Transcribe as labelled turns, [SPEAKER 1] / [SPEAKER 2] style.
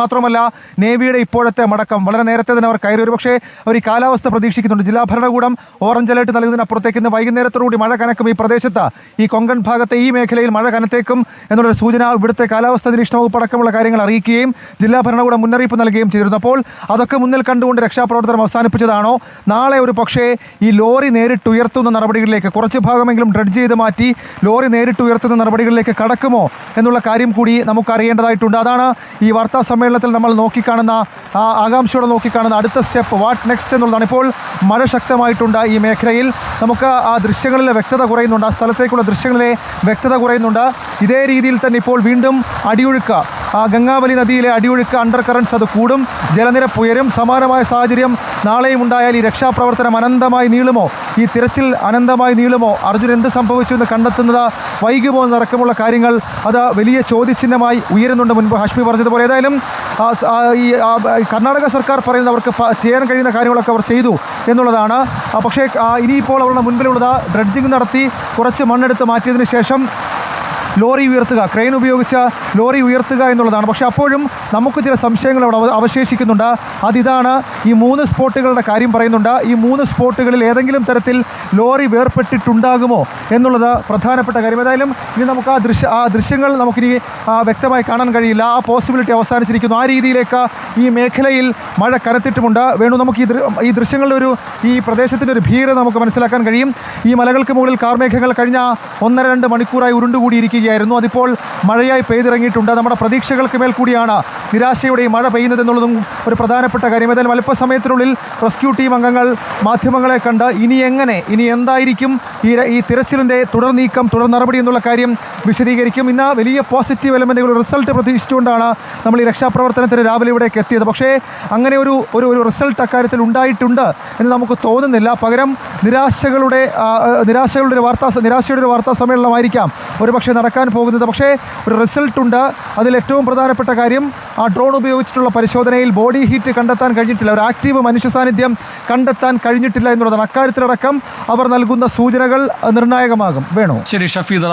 [SPEAKER 1] മാത്രമല്ല നേവിയുടെ ഇപ്പോഴത്തെ മടക്കം വളരെ നേരത്തെ തന്നെ അവർ കയറി. ഒരു പക്ഷേ അവർ ഈ കാലാവസ്ഥ പ്രതീക്ഷിക്കുന്നുണ്ട്. ജില്ലാ ഭരണകൂടം ഓറഞ്ച് അലേർട്ട് നൽകുന്നതിനപ്പുറത്തേക്ക് ഇന്ന് വൈകുന്നേരത്തോടുകൂടി മഴ കനക്കും. ഈ പ്രദേശത്ത് ഈ കൊങ്കൺ ഭാഗത്തെ ഈ മേഖലയിൽ മഴ കനത്തേക്കും എന്നുള്ളൊരു സൂചന ഇവിടുത്തെ കാലാവസ്ഥ നിരീക്ഷണ വകുപ്പ് അടക്കമുള്ള കാര്യങ്ങൾ അറിയിക്കുകയും ജില്ലാ ഭരണകൂടം മുന്നറിയിപ്പ് നൽകുകയും ചെയ്തിരുന്നു. അപ്പോൾ അതൊക്കെ മുന്നിൽ കണ്ടുകൊണ്ട് രക്ഷാപ്രവർത്തനം അവസാനിപ്പിച്ചതാണോ? നാളെ ഒരു പക്ഷേ ഈ ലോറി നേരിട്ട് ഉയർത്തുന്ന നടപടികളിലേക്ക് കുറച്ച് ഭാഗമെങ്കിലും ഡ്രഡ്ജ് ചെയ്ത് മാറ്റി ലോറി നേരിട്ട് ഉയർത്തുന്ന നടപടികളിലേക്ക് കടക്കുമോ എന്നുള്ള കാര്യം കൂടി നമുക്ക് അറിയേണ്ടതായിട്ടുണ്ട് അതാണ് ഈ വാർത്താ സമ്മേളനത്തിൽ നമ്മൾ നോക്കിക്കാണുന്ന ആകാംക്ഷയോടെ നോക്കിക്കാണുന്ന അടുത്ത സ്റ്റെപ്പ് വാട്ട് നെക്സ്റ്റ് എന്നുള്ളതാണ്. ഇപ്പോൾ മഴ ശക്തമായിട്ടുണ്ട് ഈ മേഖലയിൽ. നമുക്ക് ആ ദൃശ്യങ്ങളിലെ വ്യക്തത കുറയുന്നുണ്ട് ആ സ്ഥലത്തേക്കുള്ള ദൃശ്യങ്ങളിലെ വ്യക്തത കുറയുന്നുണ്ട്. ഇതേ രീതിയിൽ തന്നെ ഇപ്പോൾ വീണ്ടും അടിയൊഴുക്ക് ഗംഗാവലി നദിയിലെ അടിയൊഴുക്ക് അണ്ടർ കറൻസ് അത് കൂടും. ജലനിരപ്പ് ഉയരും. സമാനമായ സാഹചര്യം നാളെയും ഉണ്ടായാൽ ഈ രക്ഷാപ്രവർത്തനം അനന്തമായി നീളുമോ? ഈ തിരച്ചിൽ അനന്തമായി നീളുമോ? അർജുൻ എന്ത് സംഭവിച്ചു എന്ന് കണ്ടെത്തുന്നത് വൈകുമോ എന്നടക്കമുള്ള കാര്യങ്ങൾ അത് വലിയ ചോദ്യചിഹ്നമായി ഉയരുന്നുണ്ട് മുൻപ് ഹാഷ്മി പറഞ്ഞതുപോലെ. ഏതായാലും ഈ കർണാടക സർക്കാർ പറയുന്നത് അവർക്ക് ചെയ്യാൻ കഴിയുന്ന കാര്യങ്ങളൊക്കെ അവർ ചെയ്തു എന്നുള്ളതാണ്. പക്ഷേ ഇനിയിപ്പോൾ അവരുടെ മുൻപിലുള്ളത് ഡ്രഡ്ജിങ് നടത്തി കുറച്ച് മണ്ണെടുത്ത് മാറ്റിയതിന് ശേഷം ലോറി ഉയർത്തുക. ക്രെയിൻ ഉപയോഗിച്ച് ലോറി ഉയർത്തുക എന്നുള്ളതാണ്. പക്ഷേ അപ്പോഴും നമുക്ക് ചില സംശയങ്ങൾ അവിടെ അവ- അവശേഷിക്കുന്നുണ്ട്. അതിതാണ് ഈ മൂന്ന് സ്പോട്ടുകളുടെ കാര്യം പറയുന്നുണ്ട്. ഈ മൂന്ന് സ്പോട്ടുകളിൽ ഏതെങ്കിലും തരത്തിൽ ലോറി വേർപെട്ടിട്ടുണ്ടാകുമോ എന്നുള്ളത് പ്രധാനപ്പെട്ട കാര്യം. ഏതായാലും ഇനി നമുക്ക് ആ ദൃശ്യ ആ ദൃശ്യങ്ങൾ നമുക്കിനി വ്യക്തമായി കാണാൻ കഴിയില്ല. ആ പോസിബിലിറ്റി അവസാനിച്ചിരിക്കുന്നു. ആ രീതിയിലേക്ക് ഈ മേഖലയിൽ മഴ കനത്തിട്ടുമുണ്ട്. വേണു നമുക്ക് ഈ ഈ ദൃശ്യങ്ങളുടെ ഒരു ഈ പ്രദേശത്തിന്റെ ഒരു ഭീകരത നമുക്ക് മനസ്സിലാക്കാൻ കഴിയും. ഈ മലകൾക്ക് മുകളിൽ കാർമേഘങ്ങൾ കഴിഞ്ഞ ഒന്നര രണ്ട് മണിക്കൂറായി ഉരുണ്ടുകൂടിയിരിക്കുകയായിരുന്നു അതിപ്പോൾ മഴയായി പെയ്തിറങ്ങിയിട്ടുണ്ട്. നമ്മുടെ പ്രതീക്ഷകൾക്ക് മേൽ കൂടിയാണ് നിരാശയുടെ ഈ മഴ പെയ്യുന്നത് എന്നുള്ളതും ഒരു പ്രധാനപ്പെട്ട കാര്യം. ഏതായാലും അല്പസമയത്തിനുള്ളിൽ റെസ്ക്യൂ ടീം അംഗങ്ങൾ മാധ്യമങ്ങളെ കണ്ട് ഇനി എങ്ങനെ ഇനി എന്തായിരിക്കും ഈ ഈ തിരച്ചിലിന്റെ തുടർ നീക്കം തുടർ നടപടി എന്നുള്ള കാര്യം വിശദീകരിക്കും. ഇന്ന് വലിയ പോസിറ്റീവ് എലമെന്റുകൾ റിസൾട്ട് പ്രതീക്ഷിച്ചുകൊണ്ടാണ് നമ്മൾ ഈ രക്ഷാപ്രവർത്തനത്തിന് രാവിലെ ഇവിടേക്ക് എത്തിയത്. പക്ഷേ അങ്ങനെ ഒരു ഒരു ഒരു റിസൾട്ട് അക്കാര്യത്തിൽ ഉണ്ടായിട്ടുണ്ട് എന്ന് നമുക്ക് തോന്നുന്നില്ല. പകരം നിരാശകളുടെ നിരാശകളുടെ ഒരു വാർത്താ നിരാശയുടെ ഒരു വാർത്താ സമ്മേളനമായിരിക്കാം. ഒരു പക്ഷേ നടക്കാൻ പോകുന്നത്. പക്ഷേ ഒരു റിസൾട്ട് ഉണ്ട്. അതിൽ ഏറ്റവും പ്രധാനപ്പെട്ട കാര്യം ആ ഡ്രോൺ ഉപയോഗിച്ചിട്ടുള്ള പരിശോധനയിൽ ബോഡി ഹീറ്റ് കണ്ടെത്താൻ കഴിഞ്ഞിട്ടില്ല. ഒരു ആക്റ്റീവ് മനുഷ്യ സാന്നിധ്യം കണ്ടെത്താൻ കഴിഞ്ഞിട്ടില്ല എന്നുള്ളതാണ്. അക്കാര്യത്തിലടക്കം അവർ നൽകുന്ന സൂചനകൾ നിർണായകമാകും. വേണോ?
[SPEAKER 2] ശരി ഷഫീദ്